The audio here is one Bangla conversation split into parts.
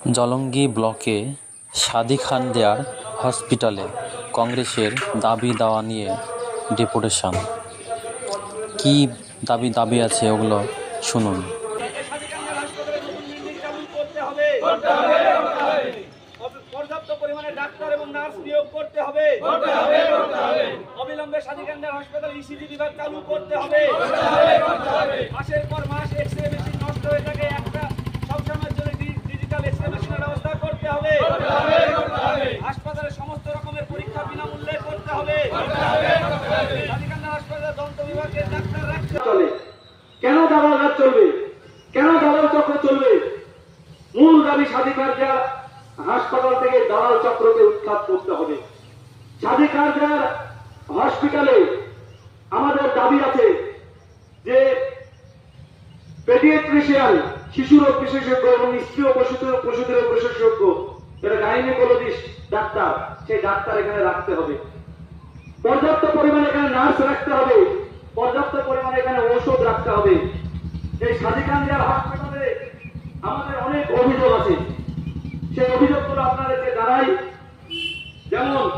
জলঙ্গি ব্লকে সাদি খান দেয়ার হসপিটালে কংগ্রেসের দাবি দাওয়া নিয়ে ডেপুটেশন। কী দাবি দাবি আছে ওগুলো শুনুন। পর্যাপ্ত পরিমাণে ডাক্তার এবং স্বাধিকার হাসপাতাল ইসিজি বিভাগ চালু করতে হবে। কেন দালাল রাজ চলবে? কেন দালাল চক্র চলবে? মূল দাবি স্বাধিকাররা হাসপাতাল থেকে দালাল চক্রকে উৎখাত করতে হবে। স্বাধিকাররা হসপিটালে আমাদের দাবি আছে যে পেডিয়াট্রিশিয়ান শিশু রোগ বিশেষজ্ঞ এবং স্ত্রী পশুদের পশুদের বিশেষজ্ঞ যারা গাইনিকোলজিস্ট ডাক্তার, সেই ডাক্তার এখানে রাখতে হবে। পর্যাপ্ত পরিমাণে এখানে নার্স রাখতে হবে পর্যাপ্ত পরিমাণে এখানে ঔষধ রাখতে হবে এই সাদিকান্দিয়ার হাসপাতালে আমাদের অনেক অভিযোগ আছে। সেই অভিযোগগুলো আপনাদেরকে জানাই। যেমন,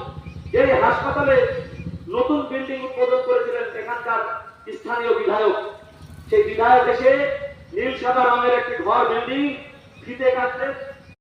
এই হাসপাতালে নতুন বিল্ডিং উদ্বোধন করেছিলেন সেখানকার স্থানীয় বিধায়ক। সেই বিধায়ক এসে নীল সাদা রঙের একটি ঘর, বিল্ডিং ফিতে কাটতে